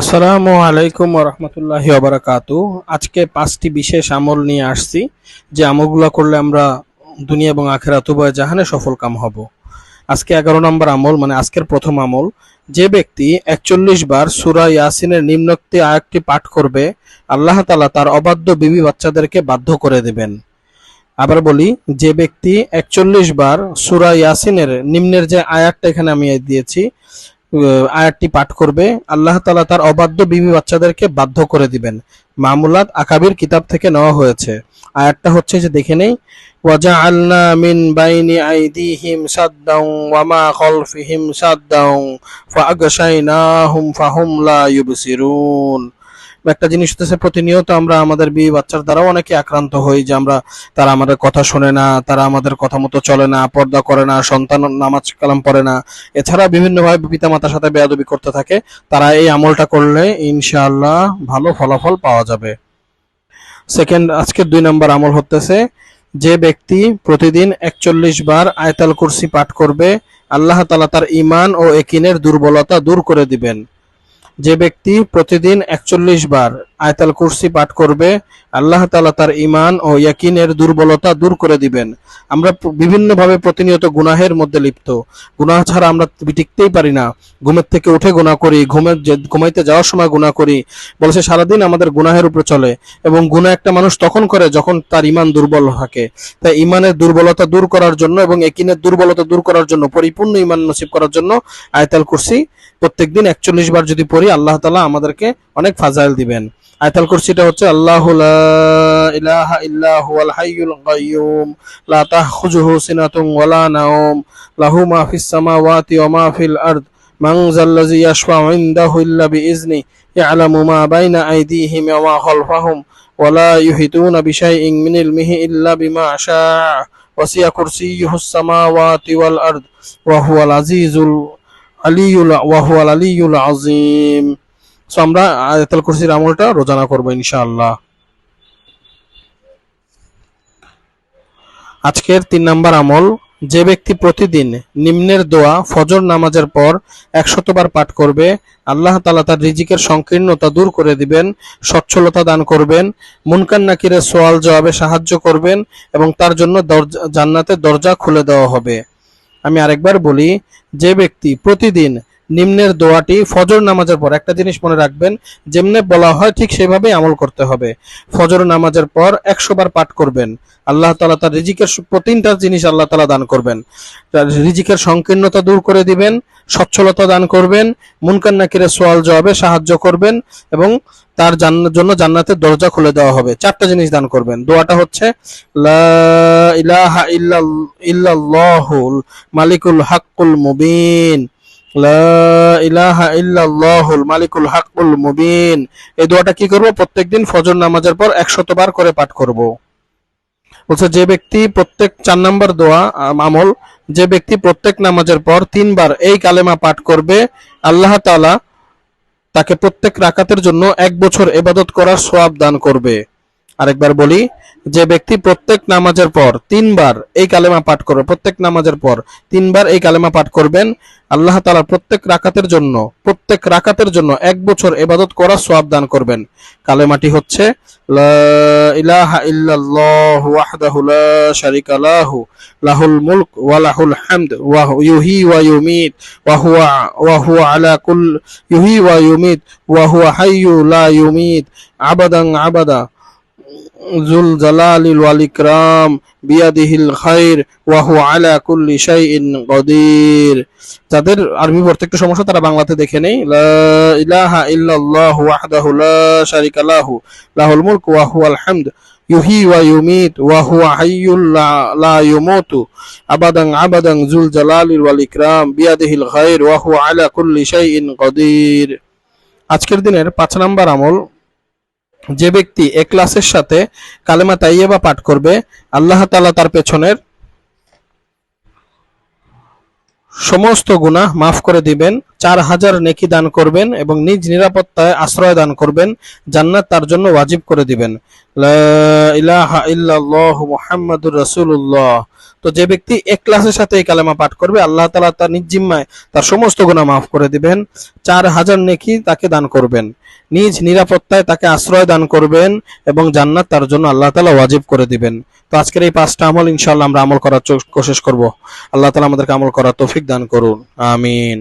আসসালামু আলাইকুম রহমতুল্লাহি ওবরাকাতু আজকে পাঁচটি বিশেষ আমল নিয়ে আসছি। যে আমলগুলো করলে আমরা দুনিয়া এবং আখেরাত উভয় জাহানে সফল কাম হব। আজকে এগারো নম্বর আমল মানে আজকের প্রথম আমল, যে ব্যক্তি একচল্লিশ বার সুরা ইয়াসিনের নিম্নোক্তি আয়াতটি পাঠ করবে, আল্লাহ তালা তার অবাধ্য বিবি বাচ্চাদেরকে বাধ্য করে দেবেন। আবার বলি, যে ব্যক্তি একচল্লিশ বার সুরা ইয়াসিনের নিম্নের যে আয়াতটা এখানে আমি দিয়েছি আয়াতটি পাঠ করবে, আল্লাহ তালা তার অবাধ্য বিবি বাচ্চাদেরকে বাধ্য করে দিবেন। মামুলাত আকাবির কিতাব থেকে নেওয়া হয়েছে। আয়াতটা হচ্ছে যে দেখে নেই ওয়াজা আল্লা মিন বাইনি আইদিহিম সাদ্দাও ওয়া মা খালফিহিম সাদ্দাও ফাআগশাইনাহুম ফাহুম লা ইউবসিরুন। একটা জিনিস হচ্ছে প্রতিনিয়ত আমরা আমাদের বিয়ে বাচ্চার দ্বারাও অনেকে আক্রান্ত হই যে আমরা, তারা আমাদের কথা শোনে না, তারা আমাদের কথা মতো চলে না, পর্দা করে না, সন্তান নামাজ কালাম পড়ে না। এছাড়া বিভিন্নভাবে পিতা মাতার সাথে বেয়াদবি করতে থাকে, তারা এই আমলটা করলে ইনশাআল্লাহ ভালো ফলাফল পাওয়া যাবে। সেকেন্ড, আজকের দুই নম্বর আমল হতেছে, যে ব্যক্তি প্রতিদিন একচল্লিশ বার আয়তাল কুরসি পাঠ করবে, আল্লাহ তালা তার ইমান ও একিনের দুর্বলতা দূর করে দিবেন। যে ব্যক্তি প্রতিদিন একচল্লিশ বার আয়তাল কুরসি পাঠ করবে, আল্লাহ তালা তার ইমান ও ইয়াকিনের দুর্বলতা দূর করে দিবেন। আমরা বিভিন্নভাবে প্রতিনিয়ত গুনাহের মধ্যে লিপ্ত। গুনাহ ছাড়া আমরা টিকতেই পারি না। ঘুমের থেকে উঠে গুনাহ করি ঘুমের ঘুমাইতে যাওয়ার সময় গুনাহ করি। বলছে, সারাদিন আমাদের গুনাহের উপরে চলে এবং গুনাহ একটা মানুষ তখন করে যখন তার ইমান দুর্বল থাকে। তাই ইমানের দুর্বলতা দূর করার জন্য এবং একিনের দুর্বলতা দূর করার জন্য, পরিপূর্ণ ইমান নসিব করার জন্য আয়তাল কুরসি প্রত্যেকদিন একচল্লিশ বার যদি পড়ি, আল্লাহ তালা আমাদেরকে অনেক ফাজাইল দিবেন। আয়তাল কুরসিটা হচ্ছে আল্লাহ ইলাহা ইল্লা হুয়াল হাইয়ুল কাইয়ুম লা তাখুযুহু সিনাতুন ওয়ালা নাওম লাহু মা ফিস সামাওয়াতি ওয়া মা ফিল আরদ মান যাল্লাযী ইয়াশফাউ ইনদাহু ইল্লা বিইজনি ইয়ালামু মা বাইনা আইদিহিম ওয়া মা খালফাহুম ولا يحيطون بشيء من علمه إلا بما شاء وسع كرسيه السماوات والأرض وهو العزيز العلي وهو العلي العظيم সো আমরা আয়াতুল কুরসির আমলটা রোজানা করব ইনশাআল্লাহ। আজকের তিন নাম্বার আমল, যে ব্যক্তি প্রতিদিন নিম্নের দোয়া, ফজর নামাজের পর একশতবার পাঠ করবে, আল্লাহ তালা তার রিজিকের সংকীর্ণতা দূর করে দিবেন, সচ্ছলতা দান করবেন মুনকান নাকিরের সোয়াল জবাবে সাহায্য করবেন এবং তার জন্য জান্নাতের দরজা খুলে দেওয়া হবে। আমি আরেকবার বলি, যে ব্যক্তি প্রতিদিন নিম্নের দোয়াটি ফজর নামাজের পর। একটা জিনিস মনে রাখবেন, যেমনে বলা হয় ঠিক সেভাবেই আমল করতে হবে। ফজর নামাজের পর একশো বার পাঠ করবেন। আল্লাহ তালা তার রিজিকের তিনটা জিনিস আল্লাহ তালা দান করবেন। তার রিজিকের সংকীর্ণতা দূর করে দিবেন, সচ্ছলতা দান করবেন মুনকান নাকিরের সোয়াল জবাবে সাহায্য করবেন এবং তার জন্য জান্নাতের দরজা খুলে দেওয়া হবে। চারটা জিনিস দান করবেন। দোয়াটা হচ্ছে ইল্লাল্লাহুল মালিকুল হাক্কুল মুবিন। লা ইলাহা ইল্লাল্লাহুল মালিকুল হাক্কুল মুবিন। এই দোয়াটা কি প্রত্যেকদিন ফজর নামাজের পর বার করে পাঠ বলছে, যে ব্যক্তি প্রত্যেক চার নম্বর দোয়া আমল, যে ব্যক্তি প্রত্যেক নামাজের পর তিনবার এই কালেমা পাঠ করবে, আল্লাহ তাআলা তাকে প্রত্যেক রাকাতের জন্য এক বছর এবাদত করার সোয়াব দান করবে। আরেকবার বলি যে ব্যক্তি প্রত্যেক নামাজের পর তিনবার এই কালেমা পাঠ করবে, প্রত্যেক নামাজের পর তিনবার এই কালেমা পাঠ করবেন, আল্লাহ তালা প্রত্যেক রাকাতের জন্য, প্রত্যেক রাকাতের জন্য এক বছর এবাদত করার সোয়াব দান করবেন। কালেমাটি হচ্ছে লাহুল লাহুল ওয়া ওয়া আলা ওয়া ইউমিত আবাদা। জুল জালালিল ওয়াল ইকরাম বিয়াদিহিল খাইর ওয়া হুয়া আলা কুল্লি শাইইন কদির যাদের আরবি পড়তে একটু সমস্যা, তারা বাংলাতে দেখে নেই। লা ইলাহা ইল্লাল্লাহু ওয়াহদাহু লা শারিকা লাহু, লাহুল মুলক ওয়া হুয়াল হামদ, ইউহি ওয়া ইউমিত ওয়া হুয়া হাইয়ুল লা ইউমুতু। আবাদান আবাদান জুল জালালিল ওয়াল ইকরাম বিয়াদিহিল খাইর ওয়া হুয়া আলা কুল্লি শাইইন কদির আজকের দিনের পাঁচ নাম্বার আমল যে ব্যক্তি এক্লাসের সাথে কালেমা তাইয়েবা পাঠ করবে, আল্লাহ তালা তার পেছনের সমস্ত গুনাহ মাফ করে দিবেন চার হাজার নেকি দান করবেন এবং নিজ নিরাপত্তায় আশ্রয় দান করবেন, জান্নাত তার জন্য ওয়াজিব করে দিবেন। মুহাম্মাদুর রাসূলুল্লাহ। তো যে ব্যক্তি এক ক্লাসের সাথে এই কালেমা পাঠ করবে, আল্লাহ তালা তার নিজ জিম্মায় তার সমস্ত গুনাহ মাফ করে দিবেন। চার হাজার নেকি তাকে দান করবেন, নিজ নিরাপত্তায় তাকে আশ্রয় দান করবেন এবং জান্নাত তার জন্য আল্লাহ তাআলা ওয়াজিব করে দিবেন। তো আজকের এই পাঁচটা আমল ইনশাল্লাহ আমরা আমল করার কোশিশ করব। আল্লাহ তালা আমাদেরকে আমল করার তৌফিক দান করুন। আমিন।